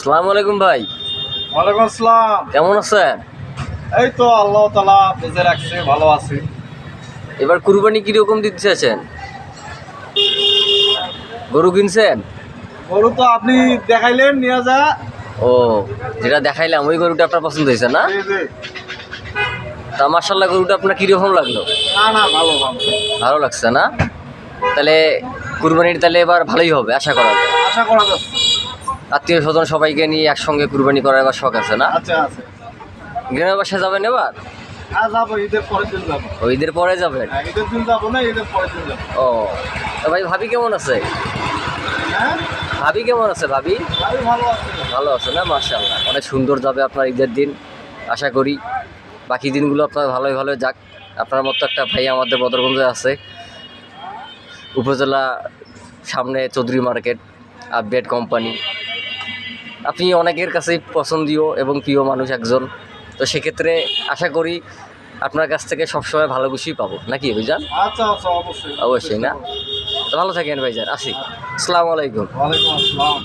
আসসালামু আলাইকুম ভাই। ওয়ালাইকুম আসসালাম। কেমন আছেন? এই তো আল্লাহ তালা বেঁচে রাখছে ভালো আছি। এবার কুরবানি কীরকম দিতে চাইছেন? গরু কিনছেন? গরু তো আপনি দেখাইলেন নিয়ে যা। ও যেটা দেখাইলাম ওই গরুটা আপনার পছন্দ হয়েছে না? তা মার্শাল্লাহ গরুটা আপনার কীরকম লাগল? না না ভালো ভালো। ভালো লাগছে না? তাহলে কুরবানির তাহলে এবার ভালোই হবে আশা করা যায়। আশা করা যাচ্ছে। আত্মীয় স্বজন সবাইকে নিয়ে একসঙ্গে কুরবানি করার এবার শখ আছে না? আচ্ছা গ্রামের বাসায় যাবেন এবার? হ্যাঁ ঈদের ও পরে যাবেন? হ্যাঁ, ও ভাই ভাবি কেমন আছে? হ্যাঁ? ভাবি কেমন আছে ভাবি? ভালো আছে। না মার্শাল্লাহ অনেক সুন্দর যাবে আপনার ঈদের দিন আশা করি। বাকি দিনগুলো আপনার ভালোই ভালো যাক। আপনার মতো একটা ভাই আমাদের বদরগঞ্জে আছে। উপজেলা সামনে চৌধুরী মার্কেট আপডেট কোম্পানি আপনি অনেকের কাছেই পছন্দীয় এবং প্রিয় মানুষ একজন। তো সেক্ষেত্রে আশা করি আপনার কাছ থেকে সবসময় ভালো কিছুই পাবো। নাকি ভাইজান আচ্ছা আচ্ছা অবশ্যই। অবশ্যই না? তো ভালো থাকেন ভাইজান। আসি। আসসালামু আলাইকুম। ওয়ালাইকুম আসসালাম।